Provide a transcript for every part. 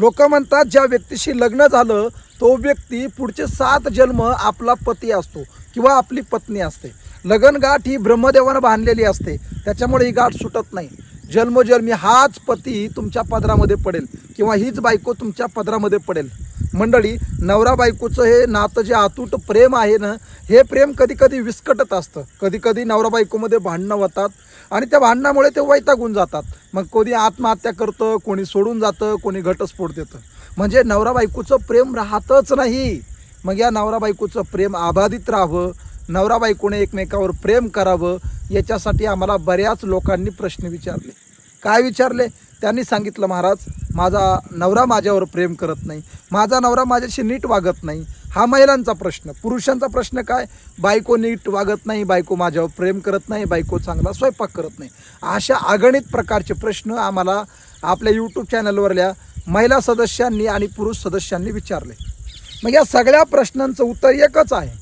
लोक म्हणतात ज्या व्यक्तीशी लग्न झालं तो व्यक्ती पुढचे सात जन्म आपला पती असतो किंवा आपली पत्नी असते. लगनगाठ ही ब्रह्मदेवानं बांधलेली असते. त्याच्यामुळे ही गाठ सुटत नाही. जन्मजन्मी हाच पती तुमच्या पदरामध्ये पडेल किंवा हीच बायको तुमच्या पदरामध्ये पडेल. मंडळी नवरा बायकोचं हे नातं जे अतूट प्रेम आहे ना हे प्रेम कधी कधी विस्कटत असतं. कधी कधी नवरा बायकोमध्ये भांडणं होतात आणि त्या भांडणामुळे ते वैतागून जातात. मग कोणी आत्महत्या करतं कोणी सोडून जातं कोणी घटस्फोट देतं. म्हणजे नवरा बायकोचं प्रेम राहतच नाही. मग या नवरा बायकोचं प्रेम आबाधित राहावं नवरा बायकोने एकमेकावर प्रेम करावं याच्यासाठी आम्हाला बऱ्याच लोकांनी प्रश्न विचारले. काय विचारले? त्यांनी सांगितलं महाराज माझा नवरा माझ्यावर प्रेम करत नाही. माझा नवरा माझ्याशी नीट वागत नाही. हा महिलांचा प्रश्न. पुरुषांचा प्रश्न काय? बायको नीट वागत नाही बायको माझ्यावर प्रेम करत नाही बायको चांगला स्वयंपाक करत नाही. अशा अगणित प्रकारचे प्रश्न आम्हाला आपल्या यूट्यूब चॅनलवरल्या महिला सदस्यांनी आणि पुरुष सदस्यांनी विचारले. मग या सगळ्या प्रश्नांचं उत्तर एकच आहे.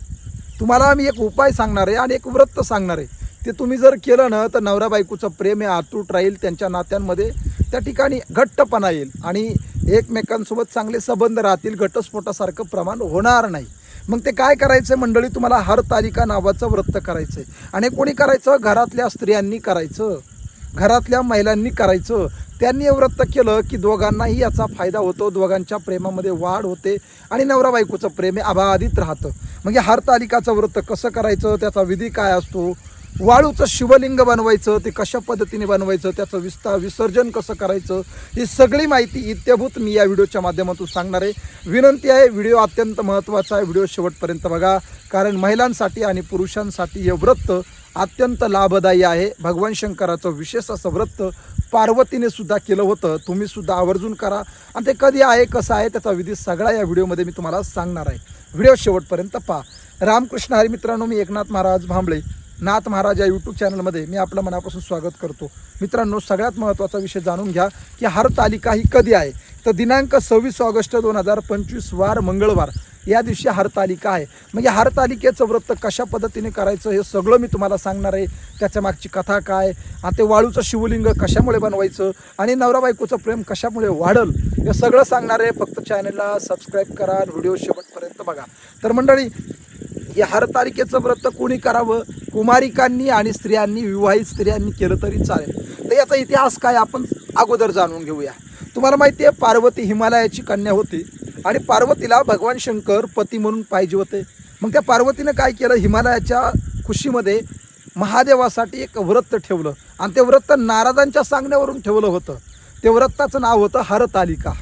तुम्हाला आम्ही एक उपाय सांगणार आहे आणि एक व्रत सांगणार आहे. ते तुम्ही जर केलं ना तर नवरा बायकोचं प्रेम हे आतूट राहील त्यांच्या नात्यांमध्ये त्या ठिकाणी घट्टपणा येईल आणि एकमेकांसोबत चांगले संबंध राहतील घटस्फोटासारखं प्रमाण होणार नाही. मग ते काय करायचं मंडळी? तुम्हाला हर तालिका नावाचं व्रत करायचं आहे आणि कोणी करायचं? घरातल्या स्त्रियांनी करायचं. घरातल्या महिलांनी करायचं. त्यांनी हे व्रत केलं की दोघांनाही याचा फायदा होतो. दोघांच्या प्रेमामध्ये वाढ होते आणि नवरा बायकोचं प्रेम हे अबाधित राहतं. म्हणजे हरतालिकाचं व्रत कसं करायचं? त्याचा विधी काय असतो? वाळूचं शिवलिंग बनवायचं ते कशा पद्धतीने बनवायचं त्याचं विस्तार विसर्जन कसं करायचं ही सगळी माहिती इत्यभूत मी या व्हिडिओच्या माध्यमातून सांगणार आहे. विनंती आहे व्हिडिओ अत्यंत महत्त्वाचा आहे व्हिडिओ शेवटपर्यंत बघा कारण महिलांसाठी आणि पुरुषांसाठी हे व्रत अत्यंत लाभदायी आहे. भगवान शंकराचं विशेष असं व्रत पार्वतीने सुद्धा केलं होतं. तुम्ही सुद्धा आवर्जून करा. आणि ते कधी आहे कसं आहे त्याचा विधी सगळा या व्हिडिओमध्ये मी तुम्हाला सांगणार आहे. व्हिडिओ शेवटपर्यंत पहा. रामकृष्ण हरी मित्रांनो मी एकनाथ महाराज भांबळे. नाथ महाराज या यूट्यूब चॅनलमध्ये मी आपलं मनापासून स्वागत करतो. मित्रांनो सगळ्यात महत्त्वाचा विषय जाणून घ्या की हरतालिका ही कधी आहे? तर दिनांक सव्वीस ऑगस्ट दोन हजार पंचवीस वार मंगळवार. या दिवशी हरतालिका आहे. म्हणजे हरतालिकेचं व्रत कशा पद्धतीने करायचं हे सगळं मी तुम्हाला सांगणार आहे. त्याच्या मागची कथा काय? आणि ते वाळूचं शिवलिंग कशामुळे बनवायचं? आणि नवरा बायकोचं प्रेम कशामुळे वाढल? हे सगळं सांगणार आहे. फक्त चॅनलला सबस्क्राईब करा व्हिडिओ शेवटपर्यंत बघा. तर मंडळी हे हरतालिकेचं व्रत कोणी करावं? कुमारिकांनी आणि स्त्रियांनी विवाहित स्त्रियांनी केलं तरी चालेल. तर याचा इतिहास काय आपण अगोदर जाणून घेऊया. तुम्हाला माहिती आहे पार्वती हिमालयाची कन्या होती आणि पार्वतीला भगवान शंकर पती म्हणून पाहिजे होते. मग त्या पार्वतीनं काय केलं? हिमालयाच्या खुशीमध्ये महादेवासाठी एक व्रत ठेवलं. आणि ते व्रत नाराजांच्या सांगण्यावरून ठेवलं होतं. ते व्रताचं नाव होतं हरतालिका.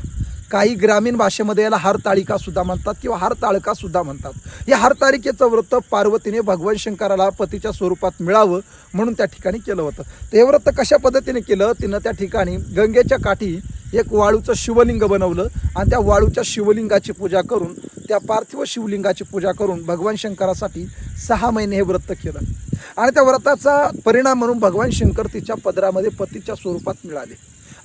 काही ग्रामीण भाषेमध्ये याला हरताळिका सुद्धा म्हणतात किंवा हरताळका सुद्धा म्हणतात. या हरतालिकेचं व्रत पार्वतीने भगवान शंकराला पतीच्या स्वरूपात मिळावं म्हणून त्या ठिकाणी केलं होतं. ते व्रत कशा पद्धतीने केलं? तिनं त्या ठिकाणी गंगेच्या काठी एक वाळूचं शिवलिंग बनवलं आणि त्या वाळूच्या शिवलिंगाची पूजा करून त्या पार्थिव शिवलिंगाची पूजा करून भगवान शंकरासाठी सहा महिने हे व्रत केलं. आणि त्या व्रताचा परिणाम म्हणून भगवान शंकर तिच्या पदरामध्ये पतीच्या स्वरूपात मिळाले.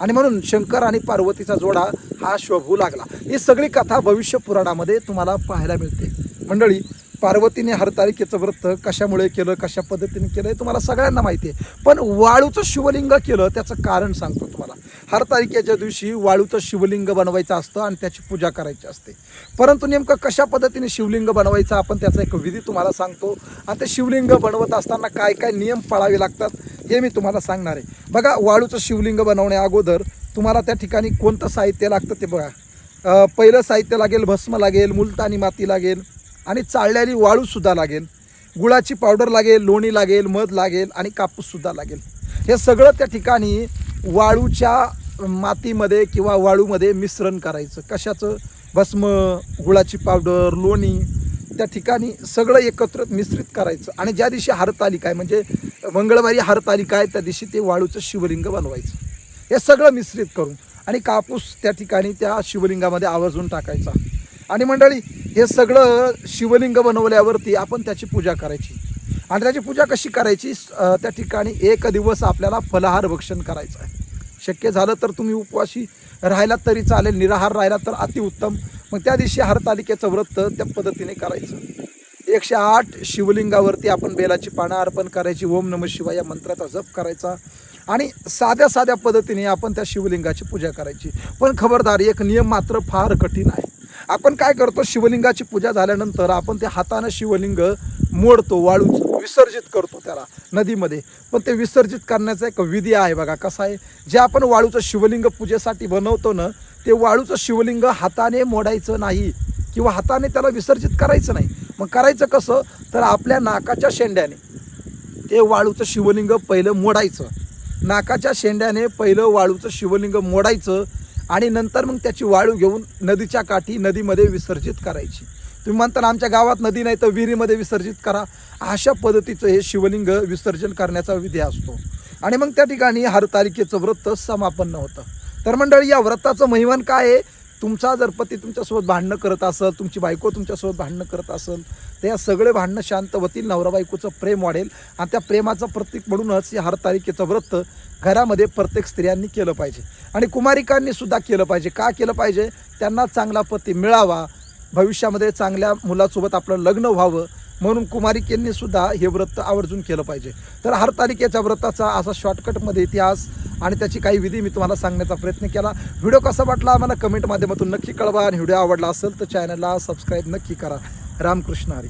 आणि म्हणून शंकर आणि पार्वतीचा जोडा हा शोभू लागला. ही सगळी कथा भविष्य पुराणामध्ये तुम्हाला पाहायला मिळते. मंडळी पार्वतीने हरतारिकेचं व्रत कशामुळे केलं कशा पद्धतीने केलं हे तुम्हाला सगळ्यांना माहिती आहे. पण वाळूचं शिवलिंग केलं त्याचं कारण सांगतो तुम्हाला. हरतारिकेच्या दिवशी वाळूचं शिवलिंग बनवायचं असतं आणि त्याची पूजा करायची असते. परंतु नेमकं कशा पद्धतीने शिवलिंग बनवायचं आपण त्याचा एक विधी तुम्हाला सांगतो. आणि ते शिवलिंग बनवत असताना काय काय नियम पाळावे लागतात हे मी तुम्हाला सांगणार आहे. बघा वाळूचं शिवलिंग बनवण्या अगोदर तुम्हाला त्या ठिकाणी कोणतं साहित्य लागतं ते बघा. पहिलं साहित्य लागेल भस्म लागेल मुलतानी माती लागेल आणि चाळलेली वाळूसुद्धा लागेल. गुळाची पावडर लागेल लोणी लागेल मध लागेल आणि कापूससुद्धा लागेल. हे सगळं त्या ठिकाणी वाळूच्या मातीमध्ये किंवा वाळूमध्ये मिश्रण करायचं. कशाचं? भस्म गुळाची पावडर लोणी त्या ठिकाणी सगळं एकत्र मिश्रित करायचं. आणि ज्या दिवशी हरतालिका आहे म्हणजे मंगळवारी हरतालिका आहे त्या दिवशी ते वाळूचं शिवलिंग बनवायचं. हे सगळं मिश्रित करून आणि कापूस त्या ठिकाणी त्या शिवलिंगामध्ये आवर्जून टाकायचा. आणि मंडळी हे सगळं शिवलिंग बनवल्यावरती आपण त्याची पूजा करायची. आणि त्याची पूजा कशी करायची? त्या ठिकाणी एक दिवस आपल्याला फलाहार भक्षण करायचं आहे. शक्य झालं तर तुम्ही उपवासी राहिलात तरी चालेल निराहार राहिला तर अतिउत्तम. मग त्या दिवशी हरतालिकेचं व्रत त्या पद्धतीने करायचं. एकशे आठ शिवलिंगावरती आपण बेलाची पानं अर्पण करायची. ओम नम शिवाय या मंत्राचा जप करायचा. आणि साध्या साध्या पद्धतीने आपण त्या शिवलिंगाची पूजा करायची. पण खबरदार एक नियम मात्र फार कठीण आहे. आपण काय करतो? शिवलिंगाची पूजा झाल्यानंतर आपण ते हातानं शिवलिंग मोडतो वाळूच विसर्जित करतो त्याला नदीमध्ये. पण ते विसर्जित करण्याचा एक विधी आहे बघा कसा आहे? जे आपण वाळूचं शिवलिंग पूजेसाठी बनवतो ना ते वाळूचं शिवलिंग हाताने मोडायचं नाही किंवा हाताने त्याला विसर्जित करायचं नाही. मग करायचं कसं? तर आपल्या नाकाच्या शेंड्याने. ते वाळूचं शिवलिंग पहिलं मोडायचं. नाकाच्या शेंड्याने पहिलं वाळूचं शिवलिंग मोडायचं आणि नंतर मग त्याची वाळू घेऊन नदीच्या काठी नदीमध्ये विसर्जित करायची. तुम्ही म्हणता आमच्या गावात नदी नाही तर विहिरीमध्ये विसर्जित करा. अशा पद्धतीचं हे शिवलिंग विसर्जन करण्याचा विधी असतो. आणि मग त्या ठिकाणी हरतालिकेचं व्रत समापन्न होतं. तर मंडळी या व्रताचं महिमान काय आहे? तुमचा जर पती तुमच्यासोबत भांडणं करत असेल तुमची बायको तुमच्यासोबत भांडणं करत असेल तर या सगळे भांडणं शांत होतील नवरा बायकोचं प्रेम वाढेल आणि त्या प्रेमाचं प्रतीक म्हणूनच या हर तारखेचं व्रत घरामध्ये प्रत्येक स्त्रियांनी केलं पाहिजे. आणि कुमारिकांनी सुद्धा केलं पाहिजे. का केलं पाहिजे? त्यांना चांगला पती मिळावा. भविष्यामध्ये चांगल्या मुलासोबत आपलं लग्न व्हावं. म्हणून कुमारिकेंनी सुद्धा हे व्रत आवर्जून केलं पाहिजे. तर हरतालिकेच्या व्रताचा असा शॉर्टकटमध्ये इतिहास आणि त्याची काही विधी मी तुम्हाला सांगण्याचा प्रयत्न केला. व्हिडिओ कसा वाटला आम्हाला कमेंट माध्यमातून नक्की कळवा आणि व्हिडिओ आवडला असेल तर चॅनलला सबस्क्राईब नक्की करा. रामकृष्ण हरी.